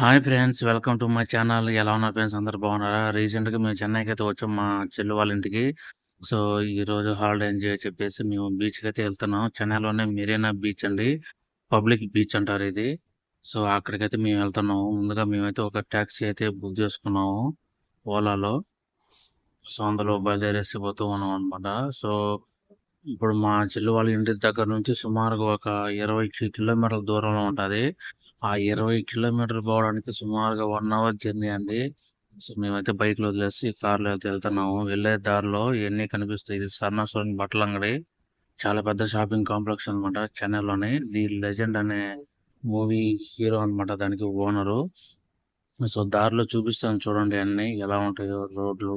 Hi friends welcome to my channel ఎలా ఉన్నారు friends అందరు బాగున్నారా? రీసెంట్గా మేము చెన్నైకి అయితే వచ్చాం మా చెల్లి వాళ్ళ ఇంటికి. సో ఈ రోజు హాలిడే ఎంజాయ్ చెప్పేసి మేము బీచ్కి అయితే వెళ్తున్నాం. చెన్నైలోనే మెరీనా బీచ్ అండి? పబ్లిక్ బీచ్ అంటారు ఇది. సో అక్కడికైతే మేము వెళ్తున్నాము. ముందుగా మేమైతే ఒక ట్యాక్సీ అయితే బుక్ చేసుకున్నాము ఓలాలో. సో అందులో బయలుదేరేసి పోతూ ఉన్నాం అనమాట సో ఇప్పుడు మా చెల్లి వాళ్ళ ఇంటి దగ్గర నుంచి సుమారుగా ఒక ఇరవై కిలోమీటర్ల దూరంలో ఉంటుంది. ఆ ఇరవై కిలోమీటర్ పోవడానికి సుమారుగా వన్ అవర్ జర్నీ అండి. సో మేమైతే బైక్లో వదిలేసి కార్లో అయితే వెళ్తున్నాము. వెళ్ళే దారిలో ఇవన్నీ కనిపిస్తాయి. ఇది సర్ణాసురం బట్టల అంగడి. చాలా పెద్ద షాపింగ్ కాంప్లెక్స్ అనమాట చెన్నైలోనే. ది లెజెండ్ అనే మూవీ హీరో అన్నమాట దానికి ఓనరు. సో దారిలో చూపిస్తాను చూడండి అన్ని ఎలా ఉంటాయో రోడ్లు.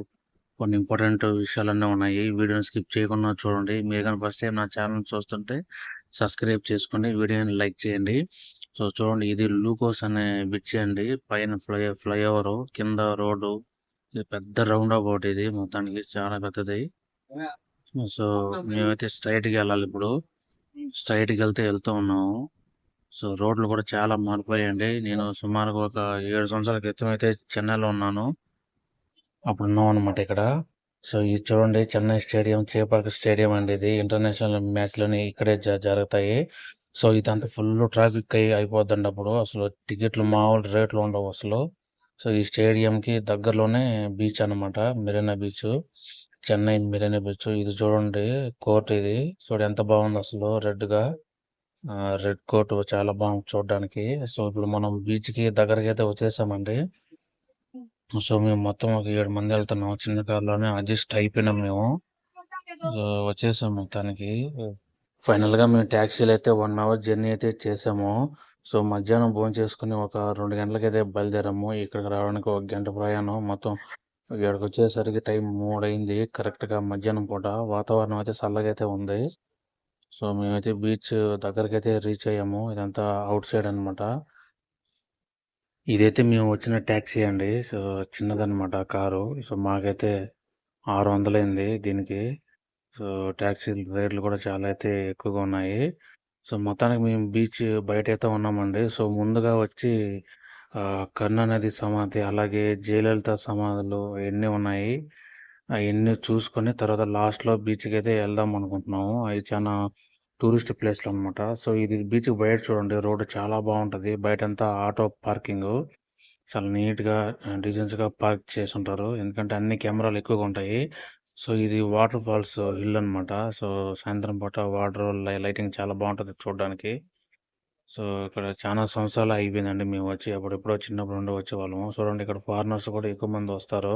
కొన్ని ఇంపార్టెంట్ విషయాలన్నీ ఉన్నాయి. వీడియోని స్కిప్ చేయకుండా చూడండి. మీరు కానీ ఫస్ట్ టైం నా ఛానల్ చూస్తుంటే సబ్స్క్రైబ్ చేసుకోండి వీడియోని లైక్ చేయండి. సో చూడండి ఇది లూకోస్ అనే బ్రిడ్జ్ అండి పైన ఫ్లై ఫ్లైఓవర్ కింద రోడ్డు. ఇది పెద్ద రౌండ్ అబౌట్ ఇది. మొత్తానికి చాలా పెద్దది. సో మేమైతే స్ట్రైట్ వెళ్ళాలి ఇప్పుడు. స్ట్రైట్ వెళ్తే వెళ్తూ ఉన్నాము. సో రోడ్లు కూడా చాలా మారిపోయాయండి. నేను సుమారుగా ఒక ఏడు సంవత్సరాల క్రితం అయితే చెన్నైలో ఉన్నాను. అప్పుడు ఉన్నాం అనమాట ఇక్కడ. సో ఇది చూడండి చెన్నై స్టేడియం చేపాక స్టేడియం అండి ఇది. ఇంటర్నేషనల్ మ్యాచ్లని ఇక్కడే జ- జరుగుతాయి. సో ఇదంతా ఫుల్ ట్రాఫిక్ అయి అయిపోద్దండి అప్పుడు. అసలు టికెట్లు మామూలు రేట్లు ఉండవు అసలు. సో ఈ స్టేడియం కి దగ్గరలోనే బీచ్ అన్నమాట మెరీనా బీచ్. చెన్నై మెరీనా బీచ్. ఇది చూడండి కోర్ట్ ఇది. సో ఎంత బాగుంది అసలు రెడ్గా రెడ్ కోట్ చాలా బాగుంది చూడడానికి. సో ఇప్పుడు మనం బీచ్కి దగ్గరకి అయితే వచ్చేసామండి. సో మేము మొత్తం ఒక ఏడు మంది వెళ్తున్నాం చిన్న కార్లోనే అడ్జస్ట్ అయిపోయినాం మేము. సో వచ్చేసాం మొత్తానికి. ఫైనల్గా మేము ట్యాక్సీలు అయితే వన్ అవర్ జర్నీ అయితే చేసాము. సో మధ్యాహ్నం భోజనం చేసుకుని ఒక రెండు గంటలకి అయితే బయలుదేరాము. ఇక్కడికి రావడానికి ఒక గంట ప్రయాణం. మొత్తం ఇక్కడికి వచ్చేసరికి టైం మూడు అయింది. కరెక్ట్గా మధ్యాహ్నం పూట. వాతావరణం అయితే చల్లగా అయితే ఉంది. సో మేమైతే బీచ్ దగ్గరికి అయితే రీచ్ అయ్యాము. ఇదంతా అవుట్ సైడ్ అనమాట ఇదైతే మేము వచ్చిన ట్యాక్సీ అండి. So చిన్నదనమాట car. సో మాకైతే ఆరు వందలైంది దీనికి. సో ట్యాక్సీ రేట్లు కూడా చాలా అయితే ఎక్కువగా ఉన్నాయి. సో మొత్తానికి మేము బీచ్ బయట అయితే ఉన్నామండి. సో ముందుగా వచ్చి ఆ, నది సమాధి అలాగే జయలలిత సమాధులు ఎన్ని ఉన్నాయి అవన్నీ చూసుకొని తర్వాత లాస్ట్లో బీచ్కి అయితే వెళ్దాం అనుకుంటున్నాము. అవి చాలా టూరిస్ట్ ప్లేస్లు అన్నమాట. సో ఇది బీచ్ బయట చూడండి. రోడ్డు చాలా బాగుంటది. బయట అంతా ఆటో పార్కింగ్. చాలా నీట్గా డిజైన్స్గా పార్క్ చేసి ఉంటారు ఎందుకంటే అన్ని కెమెరాలు ఎక్కువగా ఉంటాయి. సో ఇది వాటర్ ఫాల్స్ హిల్ అన్నమాట. సో సాయంత్రం పూట వాటర్ లైటింగ్ చాలా బాగుంటది చూడడానికి. సో ఇక్కడ చాలా సంవత్సరాలు అయిపోయిందండి. మేము వచ్చి అప్పుడు ఎప్పుడో చిన్నప్పుడు నుండి వచ్చేవాళ్ళము. చూడండి ఇక్కడ ఫారినర్స్ కూడా ఎక్కువ మంది వస్తారు.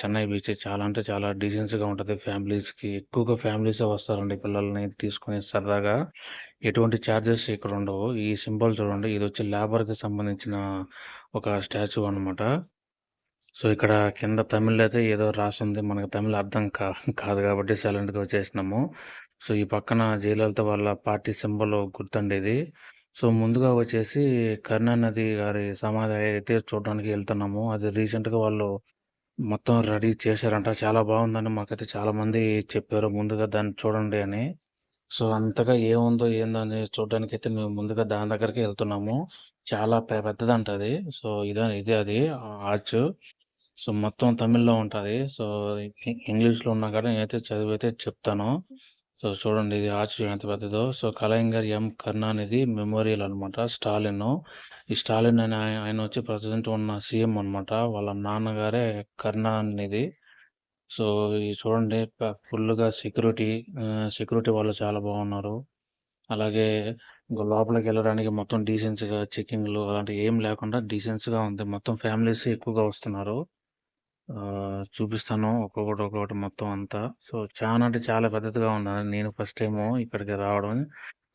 చెన్నై బీచ్ చాలా అంటే చాలా డీసెన్స్గా ఉంటుంది. ఫ్యామిలీస్కి ఎక్కువగా ఫ్యామిలీస్ వస్తారండి పిల్లల్ని తీసుకుని సరదాగా. ఎటువంటి ఛార్జెస్ ఇక్కడ ఉండవు. ఈ సింబల్ చూడండి ఇది వచ్చి లేబర్కి సంబంధించిన ఒక స్టాచ్యూ అనమాట సో ఇక్కడ కింద తమిళ్ అయితే ఏదో రాసింది. మనకు తమిళ్ అర్థం కా కాదు కాబట్టి సైలెంట్గా వచ్చేసినాము. సో ఈ పక్కన జయలలిత వాళ్ళ పార్టీ సింబల్ గుర్తండి ఇది. సో ముందుగా వచ్చేసి కరుణానది గారి సమాధి అయితే చూడడానికి వెళ్తున్నాము. అది రీసెంట్గా వాళ్ళు మొత్తం రెడీ చేశారంట. చాలా బాగుందని మాకైతే చాలామంది చెప్పారు ముందుగా దాన్ని చూడండి అని. సో అంతగా ఏముందో ఏందో చూడడానికి అయితే మేము ముందుగా దాని దగ్గరికి వెళ్తున్నాము. చాలా పెద్దదంట అది. సో ఇదే ఇదే అది ఆర్చ్. సో మొత్తం తమిళ్ళో ఉంటుంది. సో ఇంగ్లీష్లో ఉన్నా కానీ నేనైతే చదివి అయితే చెప్తాను. సో చూడండి ఇది ఆర్చ్ ఎంత పెద్దదో. So Kalaignar M Karunanidhi memorial అనమాట స్టాలిన్. ఈ స్టాలిన్ అని ఆయన వచ్చి ప్రజెంట్ ఉన్న సీఎం అన్నమాట. వాళ్ళ నాన్నగారే కరుణానిధి సో ఈ చూడండి ఫుల్గా సెక్యూరిటీ సెక్యూరిటీ వాళ్ళు చాలా బాగున్నారు. అలాగే లోపలికి వెళ్ళడానికి మొత్తం డీసెన్స్గా చెకింగ్లు అలాంటివి ఏం లేకుండా డీసెన్స్గా ఉంది. మొత్తం ఫ్యామిలీస్ ఎక్కువగా వస్తున్నారు. చూపిస్తాను ఒక్కొక్కటి ఒక్కొక్కటి మొత్తం అంతా. సో చాలా అంటే చాలా పెద్దదిగా ఉన్నాను నేను ఫస్ట్ టైం ఇక్కడికి రావడం.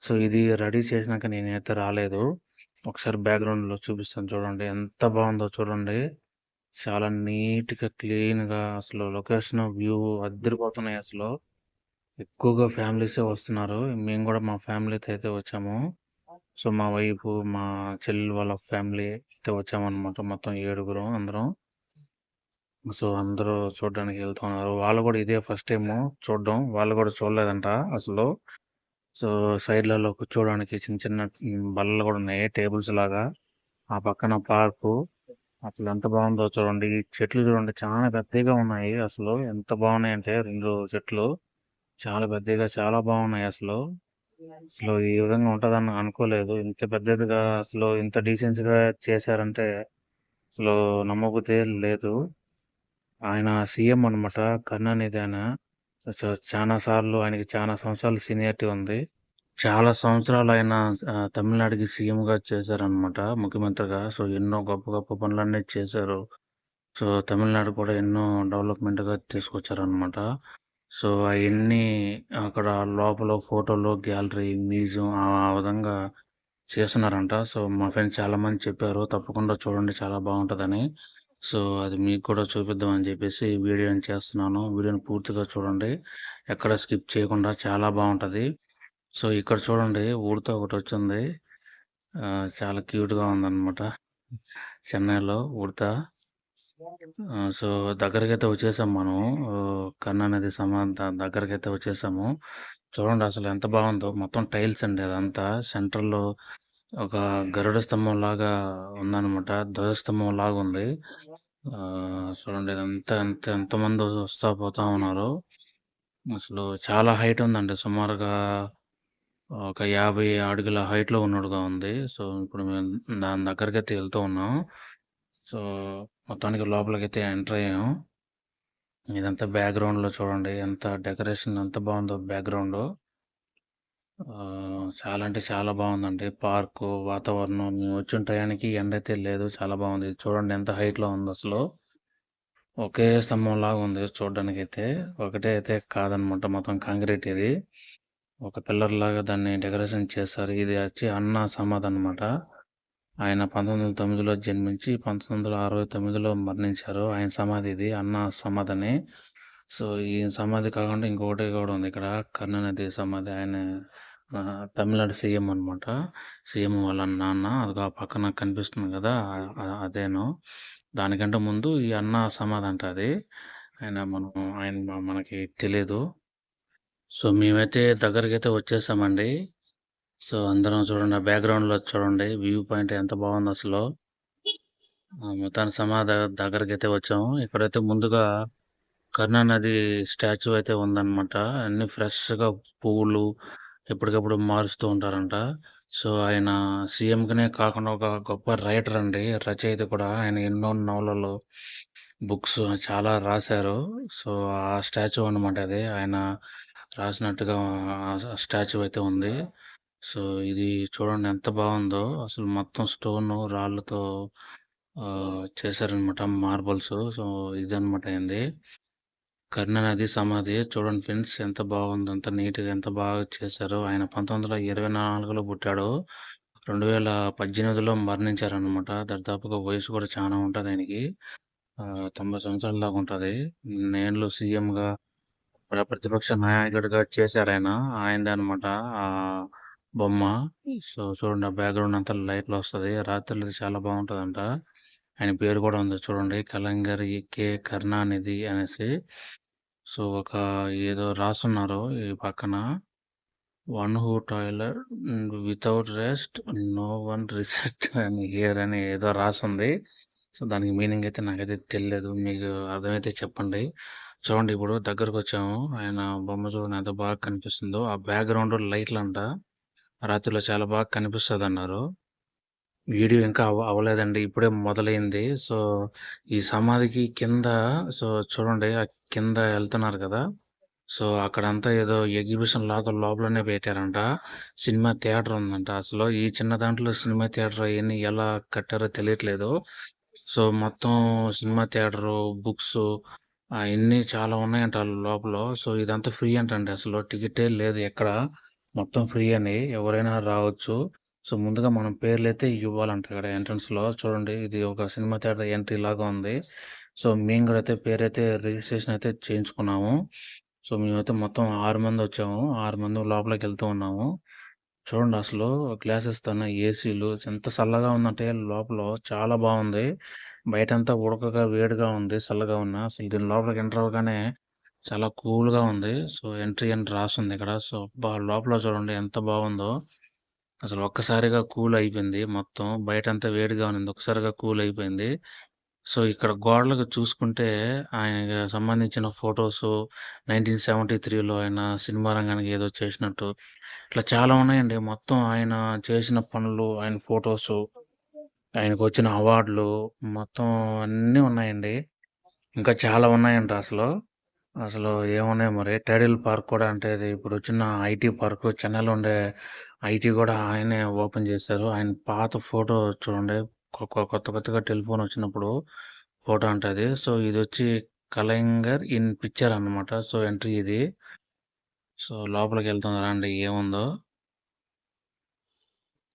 సో ఇది రెడీ చేసినాక నేనైతే రాలేదు. ఒకసారి బ్యాక్గ్రౌండ్లో చూపిస్తాను చూడండి. ఎంత బాగుందో చూడండి. చాలా నీట్గా క్లీన్గా అసలు లొకేషన్ వ్యూ అద్దరిపోతున్నాయి అసలు. ఎక్కువగా ఫ్యామిలీసే వస్తున్నారు. మేము కూడా మా ఫ్యామిలీతో అయితే వచ్చాము. సో మా వైఫ్ మా చెల్లి వాళ్ళ ఫ్యామిలీ అయితే వచ్చామన్నమాట. మొత్తం ఏడుగురు అందరం. సో అందరూ చూడడానికి వెళ్తున్నారు. వాళ్ళు కూడా ఇదే ఫస్ట్ టైం చూడడం. వాళ్ళు కూడా చూడలేదంట అసలు. సో సైడ్లలో కూర్చోవడానికి చిన్న చిన్న బల్లలు కూడా ఉన్నాయి. టేబుల్స్ లాగా. ఆ పక్కన పార్కు. అసలు ఎంత బాగుందో చూడండి. చెట్లు చూడండి. చాలా పెద్దగా ఉన్నాయి అసలు. ఎంత బాగున్నాయి అంటే రెండు చెట్లు. చాలా పెద్దగా చాలా బాగున్నాయి అసలు. అసలు ఈ విధంగా ఉంటుందని అనుకోలేదు. ఇంత పెద్దదిగా అసలు ఇంత డీసెన్స్గా చేశారంటే అసలు నమ్మకపోతే లేదు. ఆయన సీఎం అనమాట కరుణానిధి ఆయన చాలాసార్లు చాలా సార్లు ఆయనకి చాలా సంవత్సరాలు సీనియారిటీ ఉంది. చాలా సంవత్సరాలు ఆయన తమిళనాడుకి సీఎంగా చేశారనమాట ముఖ్యమంత్రిగా. సో ఎన్నో గొప్ప గొప్ప పనులన్నీ చేశారు. సో తమిళనాడు కూడా ఎన్నో డెవలప్మెంట్గా తీసుకొచ్చారనమాట సో అవన్నీ అక్కడ లోపల ఫోటోలు గ్యాలరీ మ్యూజియం ఆ విధంగా చేస్తున్నారంట. సో మా ఫ్రెండ్స్ చాలా మంది చెప్పారు తప్పకుండా చూడండి చాలా బాగుంటుందని. సో అది మీకు కూడా చూపిద్దామని చెప్పేసి వీడియోని చేస్తున్నాను. వీడియోని పూర్తిగా చూడండి. ఎక్కడ స్కిప్ చేయకుండా చాలా బాగుంటుంది. సో ఇక్కడ చూడండి ఊరితో ఒకటి వచ్చింది. చాలా క్యూట్గా ఉందన్నమాట. చెన్నైలో ఉడత సో దగ్గరకైతే వచ్చేసాం మనం కన్ను కన్నా నది సమాంత దగ్గరకైతే వచ్చేసాము. చూడండి అసలు ఎంత బాగుందో. మొత్తం టైల్స్ అండి అదంతా. సెంటర్లో ఒక గరుడ స్తంభం లాగా ఉందన్నమాట ధ్వజస్తంభం లాగా ఉంది చూడండి ఇదంతా ఎంత ఎంతమంది వస్తా పోతా ఉన్నారు. అసలు చాలా హైట్ ఉందండి. సుమారుగా ఒక యాభై అడుగుల హైట్లో ఉన్నట్టుగా ఉంది. సో ఇప్పుడు మేము దాని దగ్గరికి అయితే వెళ్తూ ఉన్నాం. సో మొత్తానికి లోపలికైతే ఎంటర్ అయ్యాం. ఇదంతా బ్యాక్గ్రౌండ్లో చూడండి. ఎంత డెకరేషన్ ఎంత బాగుందో బ్యాక్గ్రౌండ్. చాలా అంటే చాలా బాగుందండి. పార్కు వాతావరణం మేము వచ్చిన టయానికి ఎండ అయితే లేదు. చాలా బాగుంది. చూడండి ఎంత హైట్లో ఉంది అసలు. ఒకే స్తంభం లాగా ఉంది చూడడానికి అయితే ఒకటే అయితే కాదనమాట మొత్తం కాంక్రీట్ ఇది. ఒక పిల్లర్ లాగా దాన్ని డెకరేషన్ చేశారు. ఇది వచ్చి అన్న సమాధి అనమాట ఆయన పంతొమ్మిది వందల తొమ్మిదిలో జన్మించి పంతొమ్మిది వందల అరవై తొమ్మిదిలో మరణించారు. ఆయన సమాధి ఇది అన్న సమాధిని సో ఈ సమాధి కాకుండా ఇంకొకటి కూడా ఉంది. ఇక్కడ కరుణానిధి సమాధి. ఆయన తమిళనాడు సీఎం అనమాట సీఎం వాళ్ళ నాన్న అది ఆ పక్కన కనిపిస్తుంది కదా అదేను. దానికంటే ముందు ఈ అన్న సమాధి అంట అది. ఆయన మనం ఆయన మనకి తెలియదు సో మేమైతే దగ్గరికి అయితే వచ్చేసామండి. సో అందరం చూడండి బ్యాక్గ్రౌండ్లో చూడండి వ్యూ పాయింట్ ఎంత బాగుంది అసలు. ఆ, మొత్తానికి సమాధి దగ్గరికి అయితే వచ్చాము. ఇక్కడైతే ముందుగా కరుణానది స్టాచ్యూ అయితే ఉందన్నమాట. అన్ని ఫ్రెష్గా పువ్వులు ఎప్పటికప్పుడు మారుస్తూ ఉంటారంట. సో ఆయన సీఎం కాకుండా ఒక గొప్ప రైటర్ అండి. రచయిత కూడా. ఆయన ఎన్నో నవలలు బుక్స్ చాలా రాశారు. సో ఆ స్టాచ్యూ అన్నమాట అది. ఆయన రాసినట్టుగా స్టాచ్యూ అయితే ఉంది. సో ఇది చూడండి ఎంత బాగుందో. అసలు మొత్తం స్టోన్ రాళ్ళతో చేశారనమాట మార్బల్స్. సో ఇదనమాట అయింది. కరుణానిధి సమాధి చూడండి ఫ్రెండ్స్ ఎంత బాగుంది. అంత నీట్గా ఎంత బాగా చేశారు. ఆయన పంతొమ్మిది వందల ఇరవై నాలుగులో పుట్టాడు. రెండు వేల పద్దెనిమిదిలో మరణించారనమాట దాదాపుగా వయసు కూడా చాలా ఉంటుంది ఆయనకి. ఆ, తొంభై సంవత్సరాల దాకా ఉంటుంది. నేను సీఎంగా ప్రతిపక్ష నాయకుడిగా చేశారు ఆయన. ఆయనది అనమాట ఆ బొమ్మ. సో చూడండి ఆ బ్యాక్గ్రౌండ్ అంతా లైట్లు వస్తది. రాత్రులు చాలా బాగుంటుందంట. ఆయన పేరు కూడా ఉంది చూడండి. కలంగరి కే కరుణానిధి అనేసి. సో ఒక ఏదో రాసున్నారు ఈ పక్కన. One who toilet without rest no one reset అని హియర్ అని ఏదో రాసుంది. సో దానికి మీనింగ్ అయితే నాకైతే తెలియదు మీకు అర్థమైతే చెప్పండి. చూడండి ఇప్పుడు దగ్గరకు వచ్చాము ఆయన బొమ్మ చూడండి ఎంత బాగా కనిపిస్తుందో. ఆ బ్యాక్గ్రౌండ్ లైట్లు అంట రాత్రిలో చాలా బాగా కనిపిస్తుంది అన్నారు వీడియో ఇంకా అవ అవ్వలేదండి. ఇప్పుడే మొదలైంది. సో ఈ సమాధికి కింద సో చూడండి ఆ కింద వెళ్తున్నారు కదా! సో అక్కడంతా ఏదో ఎగ్జిబిషన్ లాగా లోపలనే పెట్టారంట. సినిమా థియేటర్ ఉందంట. అసలు ఈ చిన్న దాంట్లో సినిమా థియేటర్ అవన్నీ ఎలా కట్టారో తెలియట్లేదు. సో మొత్తం సినిమా థియేటర్ బుక్స్ అవన్నీ చాలా ఉన్నాయంట లోపల. సో ఇదంతా ఫ్రీ అంటండి. అసలు టికెటే లేదు ఎక్కడ. మొత్తం ఫ్రీ అని ఎవరైనా రావచ్చు. సో ముందుగా మనం పేర్లు అయితే ఇవ్వాలంట ఇక్కడ ఎంట్రన్స్లో చూడండి ఇది ఒక సినిమా థియేటర్ ఎంట్రీ లాగా ఉంది. సో మేము కూడా అయితే పేరైతే రిజిస్ట్రేషన్ అయితే చేయించుకున్నాము. సో మేమైతే మొత్తం ఆరు మంది వచ్చాము. ఆరు మంది లోపలికి వెళ్తూ ఉన్నాము. చూడండి అసలు గ్లాసెస్ తన ఏసీలు ఎంత చల్లగా ఉందంటే లోపల చాలా బాగుంది. బయటంతా ఉడకగా వేడిగా ఉంది చల్లగా ఉన్న. అసలు దీని లోపలికి ఎంటర్ అవ్వగానే చాలా కూల్గా ఉంది. సో ఎంట్రీ అని రాస్తుంది ఇక్కడ. సో బా లోపల చూడండి ఎంత బాగుందో. అసలు ఒక్కసారిగా కూల్ అయిపోయింది మొత్తం. బయటంతా వేడిగా ఉన్నింది. ఒక్కసారిగా కూల్ అయిపోయింది. సో, ఇక్కడ గోడలకు చూసుకుంటే ఆయనకి సంబంధించిన ఫోటోస్ నైన్టీన్ సెవెంటీ త్రీలో ఆయన సినిమా రంగానికి ఏదో చేసినట్టు ఇట్లా చాలా ఉన్నాయండి. మొత్తం ఆయన చేసిన పనులు, ఆయన ఫొటోస్ ఆయనకు వచ్చిన అవార్డులు మొత్తం అన్నీ ఉన్నాయండి. ఇంకా చాలా ఉన్నాయంట అసలు. అసలు ఏమున్నాయి మరి. టైడిల్ పార్క్ కూడా అంటే ఇప్పుడు వచ్చిన ఐటీ పార్క్ చెన్నైలో ఉండే ఐటీ కూడా ఆయనే ఓపెన్ చేశారు. ఆయన పాత ఫోటో చూడండి. కొత్త కొత్తగా టెలిఫోన్ వచ్చినప్పుడు ఫోటో అంట అది. సో, వచ్చి కలైంగర్ ఇన్ పిక్చర్ అన్నమాట. సో, ఎంట్రీ ఇది. సో, లోపలికెళ్దాం రండి ఏముందో.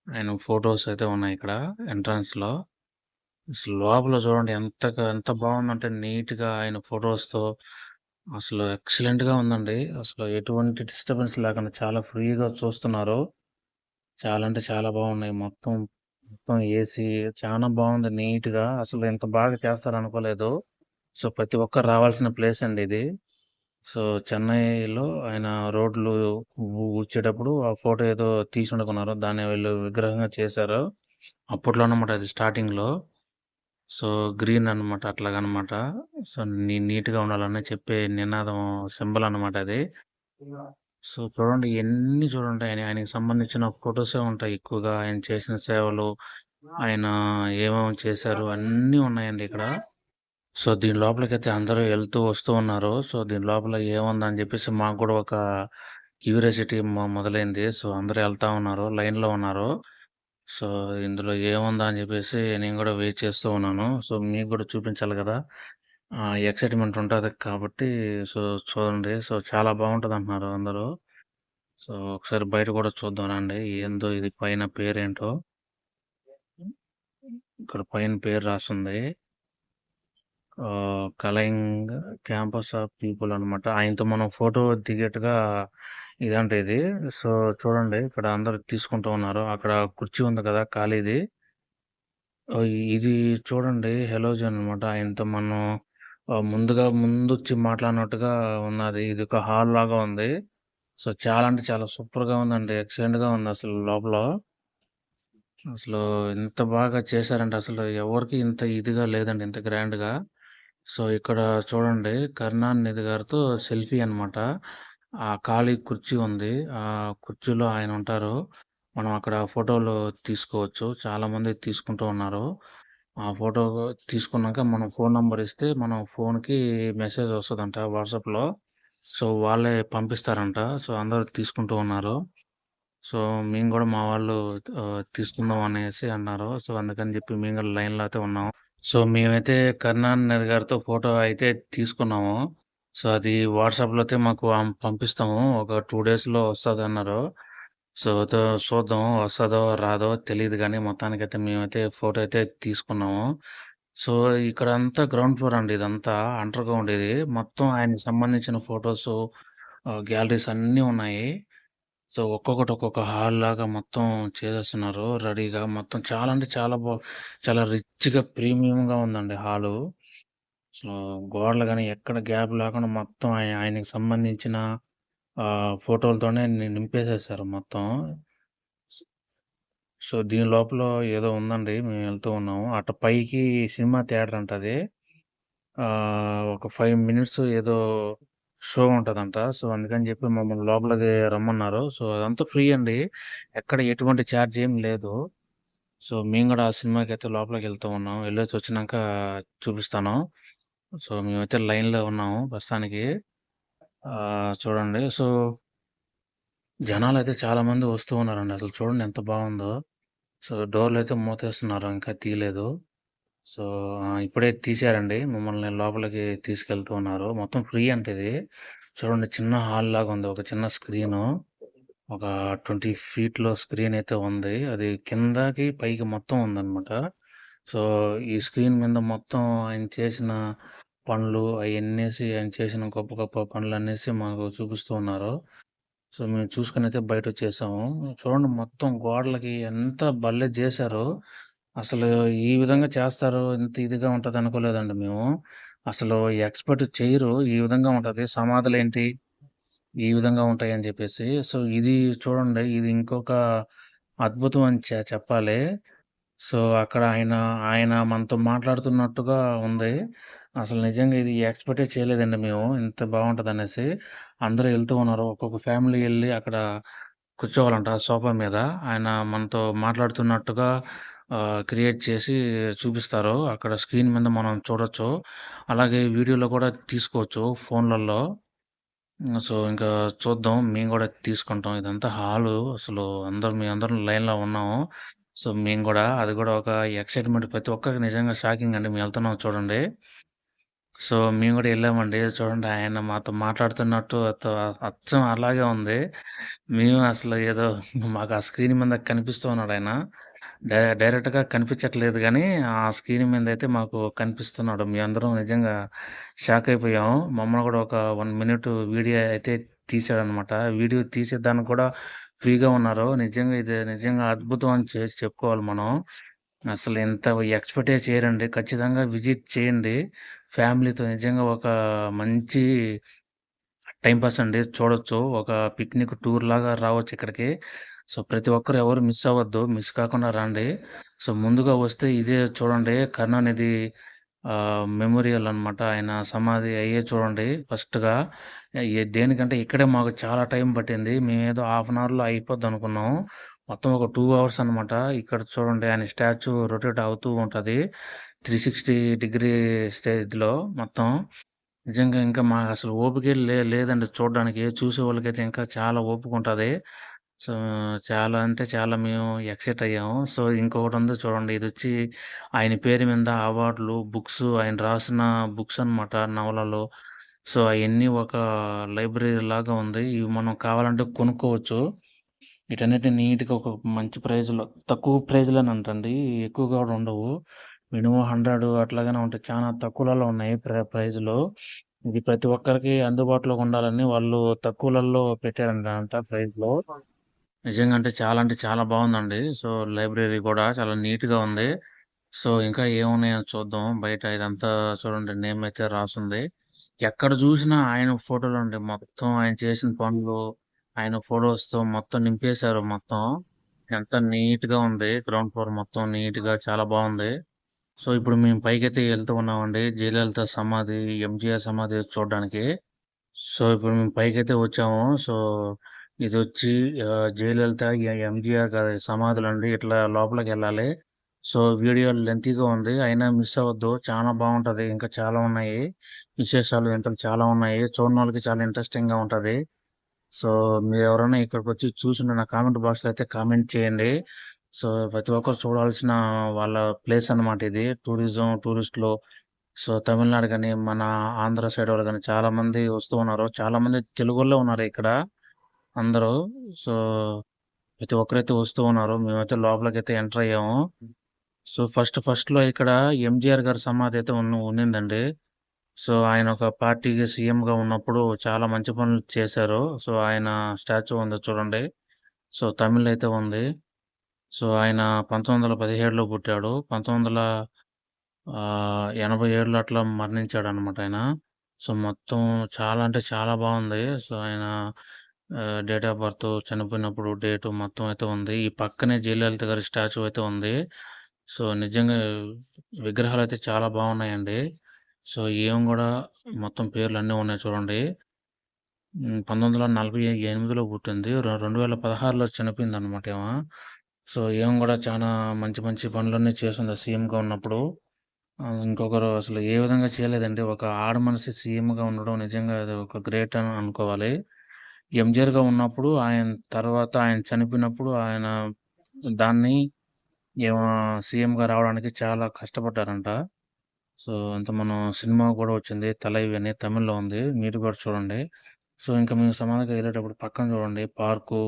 ఆయన ఫొటోస్ అయితే ఉన్నాయి ఇక్కడ ఎంట్రన్స్‌లో. అసలు లోపల చూడండి ఎంత ఎంత బాగుందంటే నీట్‌గా ఆయన ఫొటోస్తో అసలు ఎక్సలెంట్‌గా ఉందండి. అసలు ఎటువంటి డిస్టర్బెన్స్ లేకుండా చాలా ఫ్రీగా చూస్తున్నారు. చాలా అంటే చాలా బాగున్నాయి. మొత్తం, మొత్తం ఏసీ చానా బాగుంది నీట్‌గా. అసలు ఇంత బాగా చేస్తారు అనుకోలేదు సో, ప్రతి ఒక్కరు రావాల్సిన ప్లేస్ అండి ఇది. సో, చెన్నైలో ఆయన రోడ్లు ఊడ్చేటప్పుడు ఆ ఫోటో ఏదో తీసుండుకున్నారు. దాన్ని వీళ్ళు విగ్రహంగా చేశారు. అప్పట్లో అన్నమాట అది స్టార్టింగ్‌లో. సో, గ్రీన్ అన్నమాట అట్లాగనమాట. సో, నీ నీట్‌గా ఉండాలని చెప్పే నినాదం సింబల్ అనమాట అది. సో, చూడండి ఎన్ని చూడండి ఆయన ఆయనకి సంబంధించిన ఫొటోసే ఉంటాయి ఎక్కువగా. ఆయన చేసిన సేవలు, ఆయన ఏమేమి చేశారు అన్నీ ఉన్నాయండి ఇక్కడ. సో, దీని లోపలికైతే అందరూ వెళ్తూ వస్తూ ఉన్నారు. సో, దీని లోపల ఏముందని చెప్పేసి మాకు కూడా ఒక క్యూరియాసిటీ మొదలైంది. సో, అందరూ వెళ్తా ఉన్నారు. లైన్‌లో ఉన్నారు. సో, ఇందులో ఏముందా అని చెప్పేసి నేను కూడా వెయిట్ చేస్తూ ఉన్నాను. సో, మీకు కూడా చూపించాలి కదా ఎక్సైట్‌మెంట్ ఉంటుంది కాబట్టి సో, చూడండి. సో, చాలా బాగుంటుంది అంటున్నారు అందరూ. సో, ఒకసారి బయట కూడా చూద్దాం రండి. ఏందో ఇది పైన పేరేంటో. ఇక్కడ పైన పేరు రాస్తుంది కలయింగ్ క్యాంపస్ ఆఫ్ పీపుల్ అన్నమాట. ఆయనతో మనం ఫోటో దిగేట్టుగా ఇదంట ఇది. సో, చూడండి ఇక్కడ అందరూ తీసుకుంటూ ఉన్నారు. అక్కడ కుర్చీ ఉంది కదా! ఖాళీది. ఇది చూడండి హెలోజన్ అన్నమాట. ఆయనతో మనం ముందుగా ముందు వచ్చి మాట్లాడినట్టుగా ఉన్నది. ఇది ఒక హాల్ లాగా ఉంది. సో, చాలా అంటే చాలా సూపర్‌గా ఉందండి. ఎక్సలెంట్‌గా అసలు లోపల. అసలు ఇంత బాగా చేశారంటే అసలు ఎవరికి ఇంత ఇదిగా లేదండి. ఇంత గ్రాండ్‌గా. సో, ఇక్కడ చూడండి కరుణానిధి గారితో సెల్ఫీ అన్నమాట. ఆ ఖాళీ కుర్చీ ఉంది. ఆ కుర్చీలో ఆయన ఉంటారు. మనం అక్కడ ఫోటోలు తీసుకోవచ్చు. చాలామంది తీసుకుంటూ ఉన్నారు. ఆ ఫోటో తీసుకున్నాక మనం ఫోన్ నంబర్ ఇస్తే మనం ఫోన్‌కి మెసేజ్ వస్తుందంట వాట్సాప్‌లో. సో, వాళ్ళే పంపిస్తారంట. సో, అందరూ తీసుకుంటూ ఉన్నారు. సో, మేము కూడా మా వాళ్ళు తీసుకుందాం అనేసి అన్నారు. సో, అందుకని చెప్పి మేము కూడా లైన్‌లో అయితే ఉన్నాం. సో, మేమైతే కర్ణాన్ నది గారితో ఫోటో అయితే తీసుకున్నాము. సో, అది వాట్సాప్‌లో అయితే మాకు పంపిస్తాము. ఒక టూ డేస్‌లో వస్తుంది అన్నారు సో, అయితే చూద్దాం వస్తుందో రాదో తెలీదు గానీ మొత్తానికైతే మేమైతే ఫోటో అయితే తీసుకున్నాము. సో, ఇక్కడ అంతా గ్రౌండ్ ఫ్లోర్ అండి ఇదంతా. అండర్ గ్రౌండ్ ఇది. మొత్తం ఆయనకి సంబంధించిన ఫొటోస్ గ్యాలరీస్ అన్నీ ఉన్నాయి. సో, ఒక్కొక్కటి ఒక్కొక్క హాల్ లాగా మొత్తం చేసేస్తున్నారు రెడీగా. మొత్తం చాలా అంటే చాలా బా చాలా రిచ్‌గా ప్రీమియంగా ఉందండి హాలు. సో, గోడలు కానీ ఎక్కడ గ్యాప్ లేకుండా మొత్తం ఆయన ఆయనకి సంబంధించిన ఫోటోలతోనే నింపేసేసారు మొత్తం. సో, దీని లోపల ఏదో ఉందండి. మేము వెళ్తూ ఉన్నాము. అటు పైకి సినిమా థియేటర్ అంట అది. ఒక ఫైవ్ మినిట్స్ ఏదో షో ఉంటుందంట సో, అందుకని చెప్పి మమ్మల్ని లోపలికి రమ్మన్నారు. సో, అదంతా ఫ్రీ అండి. ఎక్కడ ఎటువంటి చార్జ్ ఏం లేదు. సో, మేము కూడా ఆ లోపలికి వెళ్తూ ఉన్నాం. వెళ్ళొచ్చి వచ్చినాక చూపిస్తాను. సో, మేమైతే లైన్‌లో ఉన్నాము ప్రస్తుతానికి. చూడండి. సో జనాలు అయితే చాలామంది వస్తూ ఉన్నారండి. అసలు చూడండి ఎంత బాగుందో సో, డోర్లు అయితే మూతేస్తున్నారు. ఇంకా తీయలేదు. సో, ఇప్పుడే తీసారండి మమ్మల్ని లోపలికి తీసుకెళ్తూ ఉన్నారు. మొత్తం ఫ్రీ అంటే ఇది. చూడండి చిన్న హాల్ లాగా ఉంది. ఒక చిన్న స్క్రీను. ఒక 20 ఫీట్‌లో స్క్రీన్ అయితే ఉంది. అది కిందకి, పైకి మొత్తం ఉందన్నమాట. సో, ఈ స్క్రీన్ మీద మొత్తం ఆయన చేసిన పనులు అయన్నేసి ఆయన చేసిన గొప్ప గొప్ప పనులు అనేసి మాకు చూపిస్తూ ఉన్నారు. సో, మేము చూసుకునైతే బయట వచ్చేసాము చూడండి మొత్తం గోడలకి ఎంత భలే చేశారు అసలు ఈ విధంగా చేస్తారు. ఇంత ఇదిగా ఉంటుంది అనుకోలేదండి మేము. అసలు ఎక్స్పర్ట్ చేయరు ఈ విధంగా ఉంటుంది సమాధులు ఏంటి ఈ విధంగా ఉంటాయి అని చెప్పేసి సో, ఇది చూడండి ఇది ఇంకొక అద్భుతం అని చెప్పాలి. సో, అక్కడ ఆయన, ఆయన మనతో మాట్లాడుతున్నట్టుగా ఉంది. అసలు నిజంగా ఇది ఎక్స్‌పెక్టే చేయలేదండి మేము. ఇంత బావుంటదనేసి. అందరూ వెళ్తూ ఉన్నారు. ఒక్కొక్క ఫ్యామిలీ వెళ్ళి అక్కడ కూర్చోవాలంట సోఫా మీద. ఆయన మనతో మాట్లాడుతున్నట్టుగా క్రియేట్ చేసి చూపిస్తారు. అక్కడ స్క్రీన్ మీద మనం చూడొచ్చు. అలాగే వీడియోలో కూడా తీసుకోవచ్చు ఫోన్‌లలో. సో, ఇంకా చూద్దాం. మేము కూడా తీసుకుంటాం. ఇదంతా హాలు అసలు అందరం మేమందరం లైన్‌లో ఉన్నాము. సో, మేము కూడా అది కూడా ఒక ఎక్సైట్‌మెంట్ ప్రతి ఒక్కరికి నిజంగా షాకింగ్ అండి. మేము వెళ్తున్నాం చూడండి. సో, మేము కూడా ఎళ్ళామండి. చూడండి ఆయన మాతో మాట్లాడుతున్నట్టు అత అచ్చం అలాగే ఉంది. మేము అసలు ఏదో మాకు ఆ స్క్రీన్ మీద కనిపిస్తూ ఉన్నాడాయన. డై డైరెక్ట్‌గా కనిపించట్లేదు గానీ, ఆ స్క్రీన్ మీదయితే మాకు కనిపిస్తున్నాడు. మేమందరం నిజంగా షాక్ అయిపోయాము. మమ్మల్ని కూడా ఒక 1 మినిట్ వీడియో అయితే తీశాడనమాట. వీడియో తీసేదానికి కూడా ఫ్రీగా ఉన్నారు. నిజంగా ఇది నిజంగా అద్భుతం అని చేసి చెప్పుకోవాలి మనం. అసలు ఇంత ఎక్స్‌పెక్టే చేయరండి. ఖచ్చితంగా విజిట్ చేయండి. ఫ్యామిలీతో నిజంగా ఒక మంచి టైంపాస్ అండి. చూడొచ్చు. ఒక పిక్నిక్ టూర్ లాగా రావచ్చు ఇక్కడికి. సో, ప్రతి ఒక్కరు ఎవరు మిస్ అవ్వద్దు. మిస్ కాకుండా రండి. సో, ముందుగా వస్తే ఇదే చూడండి కర్ణ ఆహ్, మెమోరియల్ అనమాట. ఆయన సమాధి అయ్యే చూడండి ఫస్ట్‌గా. దేనికంటే ఇక్కడే మాకు చాలా టైం పట్టింది. మేమేదో హాఫ్ అన్ అవర్‌లో అయిపోద్ది అనుకున్నాం మొత్తం ఒక టూ అవర్స్ అనమాట. ఇక్కడ చూడండి ఆయన స్టాచ్యూ రొటేట్ అవుతూ ఉంటుంది 360 డిగ్రీ స్టేజ్‌లో మొత్తం. నిజంగా ఇంకా మాకసలు ఓపికే లే లేదండి చూడడానికి. చూసేవాళ్ళకైతే ఇంకా చాలా ఓపిక ఉంటుంది సో, చాలా అంటే చాలా మేము ఎక్సైట్ అయ్యాము. సో, ఇంకొకటి ఉంది చూడండి. ఇది వచ్చి ఆయన పేరు మీద అవార్డులు, బుక్స్ ఆయన రాసిన బుక్స్ అనమాట నవలలు. సో, అవన్నీ ఒక లైబ్రరీ లాగా ఉంది. ఇవి మనం కావాలంటే కొనుక్కోవచ్చు. వీటన్నిటిని నీట్‌గా ఒక మంచి ప్రైజ్‌లో తక్కువ ప్రైజ్‌లోనంటండి. ఎక్కువగా కూడా ఉండవు. మినిమం హండ్రెడ్ అట్లాగానే ఉంటాయి. చాలా తక్కువలలో ఉన్నాయి ప్ర ఇది ప్రతి ఒక్కరికి అందుబాటులో ఉండాలని వాళ్ళు తక్కువలలో పెట్టారంట ప్రైజ్‌లో. నిజంగా అంటే చాలా అంటే చాలా బాగుందండి సో, లైబ్రరీ కూడా చాలా నీట్‌గా ఉంది. సో, ఇంకా ఏమున్నాయో చూద్దాం. బయట ఇదంతా చూడండి నేమ్ అయితే రాసుంది. ఎక్కడ చూసినా ఆయన ఫోటోలండి. మొత్తం ఆయన చేసిన పనులు, ఆయన ఫోటోస్‌తో మొత్తం నింపేశారు మొత్తం. ఎంత నీట్‌గా ఉంది. గ్రౌండ్ ఫ్లోర్ మొత్తం నీట్‌గా చాలా బాగుంది సో, ఇప్పుడు మేము పైకైతే వెళ్తూ ఉన్నామండి. జయలలిత సమాధి, ఎంజీఆర్ సమాధి చూడడానికి. సో, ఇప్పుడు మేము పైకైతే వచ్చాము. సో, ఇది వచ్చి జయలలిత, ఎంజీఆర్ గారి సమాధులండి. ఇట్లా లోపలికెళ్ళాలి. సో, వీడియో లెంతీగా ఉంది. అయినా మిస్ అవ్వద్దు. చాలా బాగుంటుంది ఇంకా చాలా ఉన్నాయి. విశేషాలు ఇంతలు చాలా ఉన్నాయి. చూడనోళ్ళకి చాలా ఇంట్రెస్టింగ్‌గా ఉంటుంది సో, మీరు ఎవరైనా ఇక్కడికి వచ్చి చూసిన నా కామెంట్ బాక్స్‌లో అయితే కామెంట్ చేయండి. సో, ప్రతి ఒక్కరు చూడాల్సిన వాళ్ళ ప్లేస్ అనమాట ఇది. టూరిజం, టూరిస్టులు సో, తమిళనాడు కానీ మన ఆంధ్ర సైడ్ వాళ్ళు కానీ చాలామంది వస్తూ ఉన్నారు. చాలామంది తెలుగులో ఉన్నారు ఇక్కడ అందరూ. సో, ప్రతి ఒక్కరైతే వస్తూ ఉన్నారు. మేమైతే లోపలికైతే ఎంటర్ అయ్యాము. సో, ఫస్ట్ ఫస్ట్‌లో ఇక్కడ ఎంజీఆర్ గారి సమాధి అయితే ఉన్న ఉన్నిందండి. సో, ఆయన ఒక పార్టీకి సీఎంగా ఉన్నప్పుడు చాలా మంచి పనులు చేశారు. సో, ఆయన స్టాచ్యూ ఉంది చూడండి. సో, తమిళ్ అయితే ఉంది. సో, ఆయన 1917లో పుట్టాడు. పంతొమ్మిది వందల ఎనభై ఏడులో అట్లా మరణించాడు అనమాట ఆయన. సో, మొత్తం చాలా అంటే చాలా బాగుంది సో, ఆయన డేట్ ఆఫ్ బర్త్, చనిపోయినప్పుడు డేటు మొత్తం అయితే ఉంది. ఈ పక్కనే జయలలిత గారి స్టాచ్యూ అయితే ఉంది. సో, నిజంగా విగ్రహాలు అయితే చాలా బాగున్నాయండి సో, ఏం కూడా మొత్తం పేర్లు అన్నీ ఉన్నాయి చూడండి. పంతొమ్మిది వందల నలభై ఎనిమిదిలో పుట్టింది. రెండు వేల పదహారులో చనిపోయింది అనమాట ఏమో సో, ఏం కూడా చాలా మంచి మంచి పనులన్నీ చేసుంది సీఎంగా ఉన్నప్పుడు. ఇంకొకరు అసలు ఏ విధంగా చేయలేదండి. ఒక ఆడ మనిషి సీఎంగా ఉండడం నిజంగా అది ఒక గ్రేట్ అని అనుకోవాలి. ఎంజీఆర్‌గా ఉన్నప్పుడు ఆయన తర్వాత ఆయన చనిపోయినప్పుడు ఆయన దాన్ని ఏమో సీఎంగా రావడానికి చాలా కష్టపడ్డారంట. సో, ఇంత మనం సినిమా కూడా వచ్చింది 'తలైవి' అని తమిళ్‌లో ఉంది. మీరు కూడా చూడండి. సో, ఇంకా మేము సమాధికి వెళ్ళేటప్పుడు పక్కన చూడండి పార్కు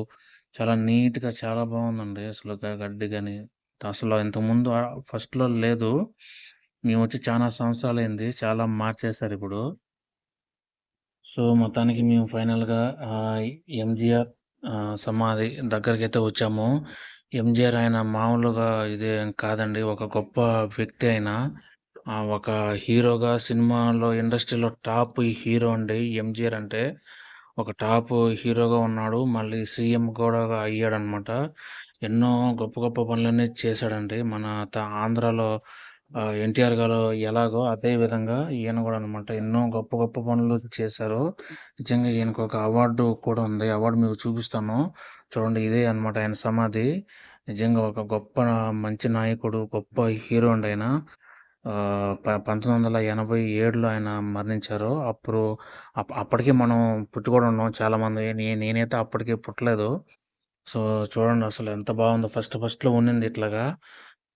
చాలా నీట్‌గా చాలా బాగుందండి అసలు గడ్డి కానీ అసలు ఇంతకుముందు ఫస్ట్‌లో లేదు. మేము వచ్చి చాలా సంవత్సరాలు అయింది చాలా మార్చేశారు ఇప్పుడు సో, మొత్తానికి మేము ఫైనల్‌గా ఎంజిఆర్ సమాధి దగ్గరికి సమాధి వచ్చాము. ఎంజీఆర్ ఆయన మామూలుగా ఇదే కాదండి. ఒక గొప్ప వ్యక్తి ఆయన. ఒక హీరోగా సినిమాలో ఇండస్ట్రీలో టాప్ హీరో అండి ఎంజీఆర్ అంటే. ఒక టాప్ హీరోగా ఉన్నాడు. మళ్ళీ సీఎం కూడా అయ్యాడనమాట. ఎన్నో గొప్ప గొప్ప పనులన్నీ చేశాడండి. మన త ఆంధ్రాలో ఎన్టీఆర్ గారు ఎలాగో అదే విధంగా ఈయన కూడా అనమాట. ఎన్నో గొప్ప గొప్ప పనులు చేశారు. నిజంగా ఈయనకు ఒక అవార్డు కూడా ఉంది. అవార్డు మీకు చూపిస్తాను. చూడండి ఇదే అనమాట ఆయన సమాధి. నిజంగా ఒక గొప్ప మంచి నాయకుడు, గొప్ప హీరో అండి ఆయన. పంతొమ్మిది వందల ఎనభై ఏడులో ఆయన మరణించారు. అప్పుడు అప్ అప్పటికి మనం పుట్టి కూడా ఉన్నాం చాలామంది. నేనైతే అప్పటికే పుట్టలేదు. సో, చూడండి అసలు ఎంత బాగుందో. ఫస్ట్ ఫస్ట్‌లో ఉన్నింది ఇట్లాగా.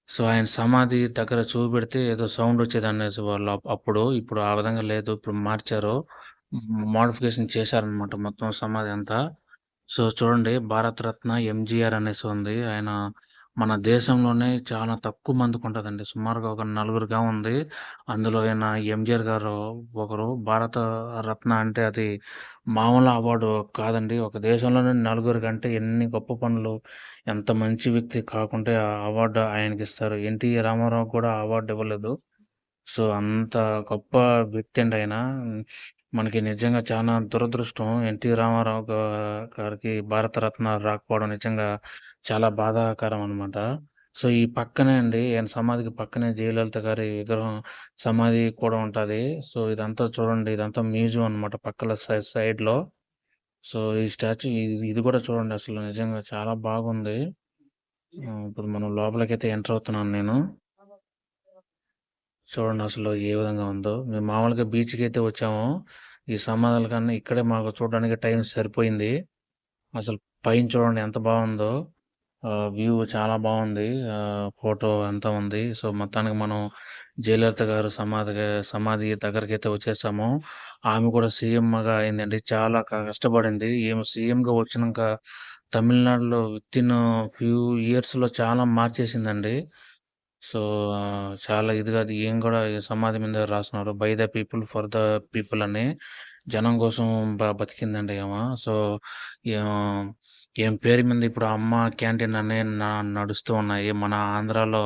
సో, ఆయన సమాధి దగ్గర చూపెడితే ఏదో సౌండ్ వచ్చేదనేసి వాళ్ళు అప్పుడు. ఇప్పుడు ఆ విధంగా లేదు. ఇప్పుడు మార్చారు. మోడిఫికేషన్ చేశారనమాట మొత్తం సమాధి అంతా. సో, చూడండి భారతరత్న ఎంజీఆర్ అనేసి ఉంది. ఆయన మన దేశంలోనే చాలా తక్కువ మందికుంటదండి. సుమారుగా ఒక నలుగురుగా ఉంది. అందులో ఆయన ఎంజీఆర్ గారు ఒకరు. భారత రత్న అంటే అది మామూలు అవార్డు కాదండి. ఒక దేశంలోనే నలుగురికంటే ఎన్ని గొప్ప పనులు, ఎంత మంచి వ్యక్తి కాకుంటే ఆ అవార్డు ఆయనకిస్తారు. ఎన్టీ రామారావు కూడా అవార్డు ఇవ్వలేదు. సో, అంత గొప్ప వ్యక్తి అండి ఆయన. మనకి నిజంగా చాలా దురదృష్టం. ఎన్టీ రామారావు గా గారికి భారతరత్న రాకపోవడం నిజంగా చాలా బాధాకరం అనమాట. సో, ఈ పక్కనే అండి ఆయన సమాధికి పక్కనే జయలలిత గారి విగ్రహం సమాధి కూడా ఉంటది. సో, ఇదంతా చూడండి. ఇదంతా మ్యూజియం అనమాట పక్కల సై సైడ్‌లో. సో, ఈ స్టాచ్యూ ఇది ఇది కూడా చూడండి అసలు నిజంగా చాలా బాగుంది. ఇప్పుడు మనం లోపలికైతే ఎంటర్ అవుతున్నాను నేను. చూడండి అసలు ఏ విధంగా ఉందో. మేము మామూలుగా బీచ్కి అయితే వచ్చాము. ఈ సమాధుల కన్నా ఇక్కడే మాకు చూడడానికి టైం సరిపోయింది. అసలు పైన చూడండి ఎంత బాగుందో. వ్యూ చాలా బాగుంది. ఫోటో ఎంత ఉంది. సో, మొత్తానికి మనం జయలలిత గారు సమాధి సమాధి దగ్గరికి అయితే వచ్చేసాము. ఆమె కూడా సీఎంగా అయిందండి. చాలా కష్టపడింది. ఈమె సీఎంగా వచ్చినంక తమిళనాడులో విత్ ఇన్ ఫ్యూ ఇయర్స్‌లో చాలా మార్చేసిందండి. సో, చాలా ఇదిగా ఏం కూడా సమాధి మీద రాస్తున్నారు by the people for the people అని. జనం కోసం బతికిందండి ఏమో సో, ఏం పేరు మీద ఇప్పుడు అమ్మ క్యాంటీన్ అనే నడుస్తూ ఉన్నాయి. మన ఆంధ్రాలో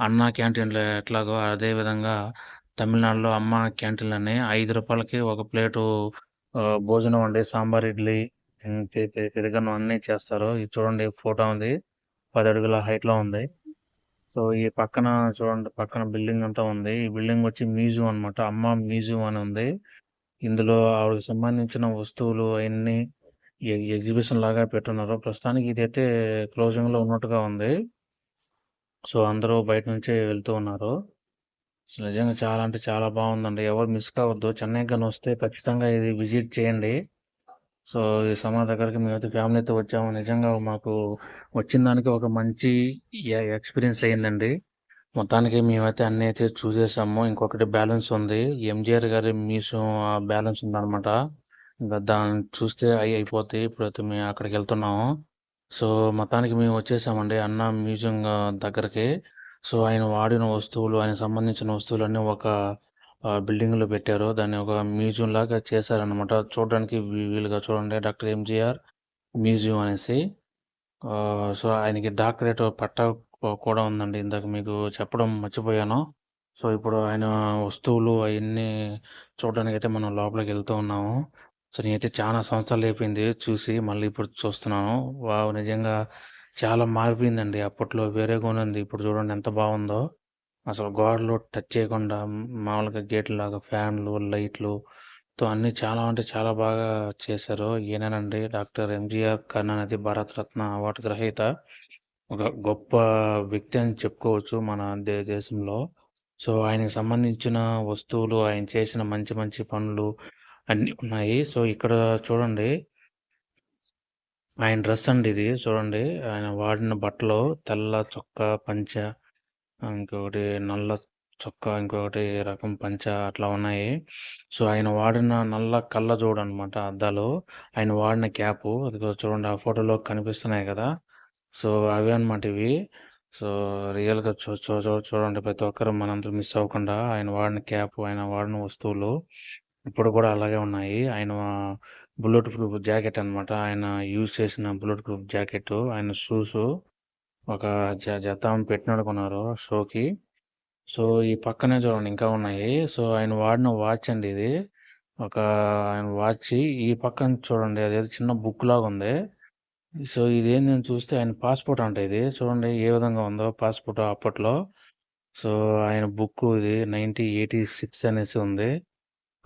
అన్న క్యాంటీన్‌లు ఎట్లాగో అదే విధంగా తమిళనాడులో అమ్మ క్యాంటీన్‌లని రూ. 5కి ఒక ప్లేటు భోజనం అండి. సాంబార్, ఇడ్లీ, హ్మ్, పెరుగన్నం అన్నీ చేస్తారు. ఇది చూడండి ఫోటో ఉంది. పది అడుగుల హైట్‌లో ఉంది. సో, ఈ పక్కన చూడండి పక్కన బిల్డింగ్ అంతా ఉంది. ఈ బిల్డింగ్ వచ్చి మ్యూజియం అనమాట. అమ్మ మ్యూజియం అని ఉంది. ఇందులో ఆవిడకి సంబంధించిన వస్తువులు అవన్నీ ఎగ్జిబిషన్ లాగా పెట్టున్నారు. ప్రస్తుతానికి ఇదైతే క్లోజింగ్‌లో ఉన్నట్టుగా ఉంది. సో, అందరూ బయట నుంచే వెళ్తూ ఉన్నారు. సో, నిజంగా చాలా అంటే చాలా బాగుందండి. ఎవరు మిస్ కావద్దు. చెన్నైకి గాని వస్తే ఖచ్చితంగా ఇది విజిట్ చేయండి. సో, ఈ సమాధి దగ్గరికి మేమైతే ఫ్యామిలీతో వచ్చాము. నిజంగా మాకు వచ్చిన దానికి ఒక మంచి ఎక్స్‌పీరియన్స్ అయిందండి. మొత్తానికి మేమైతే అన్నీ అయితే చూసేసాము. ఇంకొకటి బ్యాలెన్స్ ఉంది. ఎంజీఆర్ గారి మ్యూజియం బ్యాలెన్స్ ఉందనమాట. ఇంకా దాన్ని చూస్తే అయి అయిపోతాయి. ఇప్పుడైతే మేము అక్కడికి వెళ్తున్నాము సో, మొత్తానికి మేము వచ్చేసామండి అన్న మ్యూజియం దగ్గరికి. సో, ఆయన వాడిన వస్తువులు, ఆయన సంబంధించిన వస్తువులన్నీ ఒక బిల్డింగ్‌లో పెట్టారు. దాన్ని ఒక మ్యూజియం లాగా చేశారనమాట. చూడడానికి వీలుగా చూడండి డాక్టర్ ఎంజీఆర్ మ్యూజియం అనేసి. సో, ఆయనకి డాక్టరేట్ పట్టా కూడా ఉందండి. ఇందాక మీకు చెప్పడం మర్చిపోయాను. సో, ఇప్పుడు ఆయన వస్తువులు అవన్నీ చూడడానికి అయితే మనం లోపలికెళ్తూ ఉన్నాము. సో, నేనైతే చాలా సంవత్సరాలు అయిపోయింది చూసి. మళ్ళీ ఇప్పుడు చూస్తున్నాను. వావ్! నిజంగా చాలా మారిపోయిందండి. అప్పట్లో వేరేగా ఉంది ఇప్పుడు చూడండి ఎంత బాగుందో. అసలు గోడలు టచ్ చేయకుండా మామూలుగా గేట్‌లాగా ఫ్యాన్‌లు, లైట్‌లుతో అన్నీ చాలా అంటే చాలా బాగా చేశారు. ఈయనండి doctor MGR Karunanidhi Bharat Ratna award గ్రహీత. ఒక గొప్ప వ్యక్తి అని చెప్పుకోవచ్చు మన దే దేశంలో. సో, ఆయనకు సంబంధించిన వస్తువులు, ఆయన చేసిన మంచి మంచి పనులు అన్నీ ఉన్నాయి. సో, ఇక్కడ చూడండి ఆయన డ్రెస్ అండి ఇది చూడండి. ఆయన వాడిన బట్టలు తెల్ల చొక్కా, పంచ, ఇంకొకటి నల్ల చొక్కా, ఇంకొకటి రకం పంచ అట్లా ఉన్నాయి. సో, ఆయన వాడిన నల్ల కళ్ళజోడు అనమాట అద్దాలు. ఆయన వాడిన క్యాప్ అది చూడండి ఆ ఫోటోలో కనిపిస్తున్నాయి కదా! సో, అవే అనమాట ఇవి. సో, రియల్‌గా చూ చూ చూ చూడండి ప్రతి ఒక్కరు మనందరూ మిస్ అవ్వకుండా ఆయన వాడిన క్యాప్ ఆయన వాడిన వస్తువులు ఇప్పుడు కూడా అలాగే ఉన్నాయి. ఆయన బుల్లెట్ ప్రూఫ్ జాకెట్ అనమాట. ఆయన యూజ్ చేసిన బుల్లెట్ ప్రూఫ్ జాకెట్ ఆయన షూసు ఒక జ పెట్టినాడు పెట్టినట్టుకున్నారు షోకి. సో, ఈ పక్కనే చూడండి ఇంకా ఉన్నాయి. సో, ఆయన వాడిన వాచ్ అండి ఇది. ఒక ఆయన వాచ్ ఈ పక్కన చూడండి అదేదో చిన్న బుక్ లాగా ఉంది సో ఇదేందని చూస్తే ఆయన పాస్పోర్ట్ అంట ఇది చూడండి ఏ విధంగా ఉందో పాస్పోర్ట్ అప్పట్లో సో ఆయన బుక్ ఇది నైన్టీ ఎయిటీ సిక్స్ అనేసి ఉంది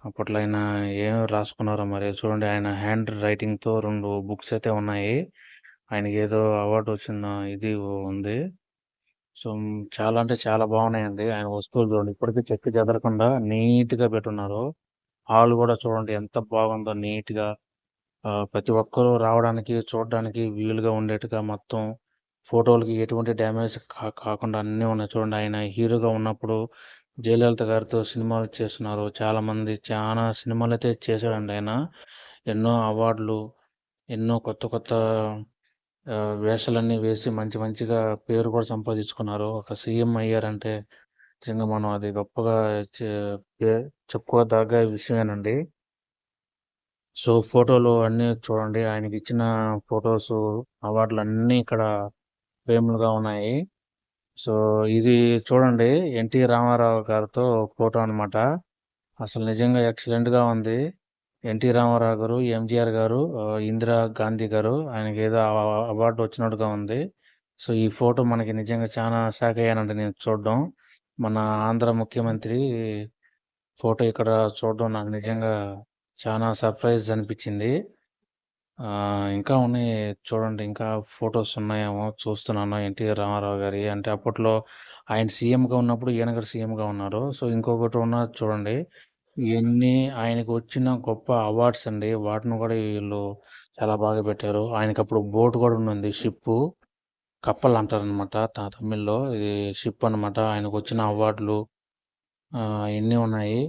అప్పట్లో ఆయన ఏం రాసుకున్నారో మరి చూడండి ఆయన హ్యాండ్ రైటింగ్తో రెండు బుక్స్ అయితే ఉన్నాయి ఆయనకి ఏదో అవార్డు వచ్చిన ఇది ఉంది. సో చాలా అంటే చాలా బాగున్నాయండి. ఆయన వస్తువులు చూడండి. ఇప్పటికీ చెక్కి చెదరకుండా నీట్గా పెట్టున్నారు. హాల్ కూడా చూడండి ఎంత బాగుందో నీట్గా. ప్రతి ఒక్కరూ రావడానికి చూడడానికి వీలుగా ఉండేట్టుగా మొత్తం ఫోటోలకి ఎటువంటి డ్యామేజ్ కా కాకుండా అన్నీ ఉన్నాయి. చూడండి ఆయన హీరోగా ఉన్నప్పుడు జయలలిత గారితో సినిమాలు చేస్తున్నారు. చాలామంది చాలా సినిమాలు అయితే చేశాడండి ఆయన. ఎన్నో అవార్డులు ఎన్నో కొత్త కొత్త వేషాలన్నీ వేసి మంచి మంచిగా పేరు కూడా సంపాదించుకున్నారు. ఒక సీఎం అయ్యారంటే నిజంగా మనం అది గొప్పగా చెప్పుకోదాగా విషయమేనండి. సో ఫోటోలు అన్నీ చూడండి. ఆయనకి ఇచ్చిన ఫొటోస్ అవార్డులు అన్నీ ఇక్కడ ఫేమ్లుగా ఉన్నాయి. సో ఇది చూడండి. ఎన్టీ రామారావు గారితో ఫోటో అనమాట అసలు నిజంగా ఎక్సలెంట్గా ఉంది. ఎన్టీ రామారావు గారు ఎంజీఆర్ గారు ఇందిరా గాంధీ గారు ఆయనకి ఏదో అవార్డు వచ్చినట్టుగా ఉంది. సో ఈ ఫోటో మనకి నిజంగా చాలా షాక్ అయ్యానండి నేను చూడడం. మన ఆంధ్ర ముఖ్యమంత్రి ఫోటో ఇక్కడ చూడడం నాకు నిజంగా చాలా సర్ప్రైజ్ అనిపించింది. ఇంకా ఉన్నాయి చూడండి ఇంకా ఫొటోస్ ఉన్నాయేమో చూస్తున్నాను ఎన్టీఆర్ రామారావు గారి. అంటే అప్పట్లో ఆయన సీఎంగా ఉన్నప్పుడు ఈయన గారు సీఎంగా ఉన్నారు. సో ఇంకొకటి ఉన్నది చూడండి ఇవన్నీ ఆయనకు వచ్చిన గొప్ప అవార్డ్స్ అండి. వాటిని కూడా వీళ్ళు చాలా బాగా పెట్టారు. ఆయనకి అప్పుడు బోట్ కూడా ఉంది షిప్ కప్పల్ అంటారనమాట తమిళ్ళో. ఇది షిప్ అనమాట ఆయనకు వచ్చిన అవార్డులు ఇవన్నీ ఉన్నాయి.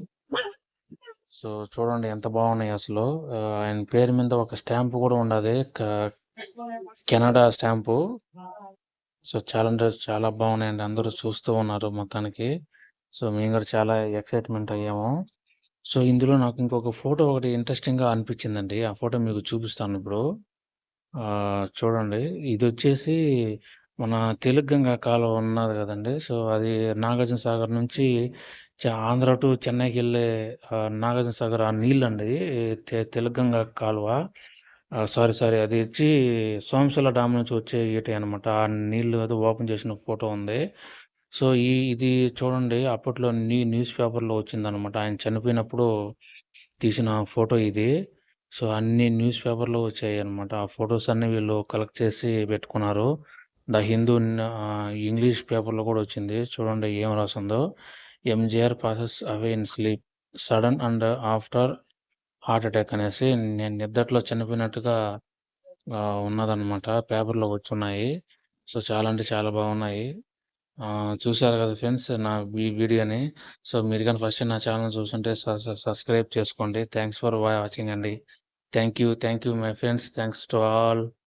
సో చూడండి ఎంత బాగున్నాయి అసలు. ఆయన పేరు మీద ఒక స్టాంపు కూడా ఉండదు. Canada stamp. సో చాలా అంటే చాలా బాగున్నాయండి. అందరూ చూస్తూ ఉన్నారు మొత్తానికి. సో మేము కూడా చాలా ఎక్సైట్మెంట్ అయ్యాము. సో ఇందులో నాకు ఇంకొక ఫోటో ఒకటి ఇంట్రెస్టింగ్గా అనిపించిందండి. ఆ ఫోటో మీకు చూపిస్తాను ఇప్పుడు. చూడండి. ఇది వచ్చేసి మన తెలుగంగా కాలువ ఉన్నది కదండి. సో అది నాగార్జున సాగర్ నుంచి ఆంధ్ర టు చెన్నైకి వెళ్ళే నాగార్జున సాగర్ ఆ నీళ్ళండి. తెలుగంగా కాలువ. Sorry sorry. అది వచ్చి సోమశిల డామ్ నుంచి వచ్చే ఈట అనమాట ఆ నీళ్ళు అది ఓపెన్ చేసిన ఫోటో ఉంది. సో ఈ ఇది చూడండి అప్పట్లో న్యూ న్యూస్ పేపర్లో వచ్చిందనమాట ఆయన చనిపోయినప్పుడు తీసిన ఫోటో ఇది. సో అన్ని న్యూస్ పేపర్లో వచ్చాయి అనమాట ఆ ఫొటోస్ అన్ని వీళ్ళు కలెక్ట్ చేసి పెట్టుకున్నారు. ద హిందూ ఇంగ్లీష్ పేపర్లో కూడా వచ్చింది. చూడండి ఏం రాసిందో. MGR passes away in sleep sudden and after heart attack అనేసి నేను నిద్దట్లో చనిపోయినట్టుగా ఉన్నదన్నమాట. పేపర్లో వచ్చున్నాయి. సో చాలా అంటే చాలా బాగున్నాయి. చూసారు కదా ఫ్రెండ్స్ నా ఈ వీడియోని. సో మీరు కానీ ఫస్ట్ నా ఛానల్ చూస్తుంటే సబ్స్క్రైబ్ చేసుకోండి. థ్యాంక్స్ ఫర్ వాచింగ్ అండి. Thank you thank you my friends. Thanks to all.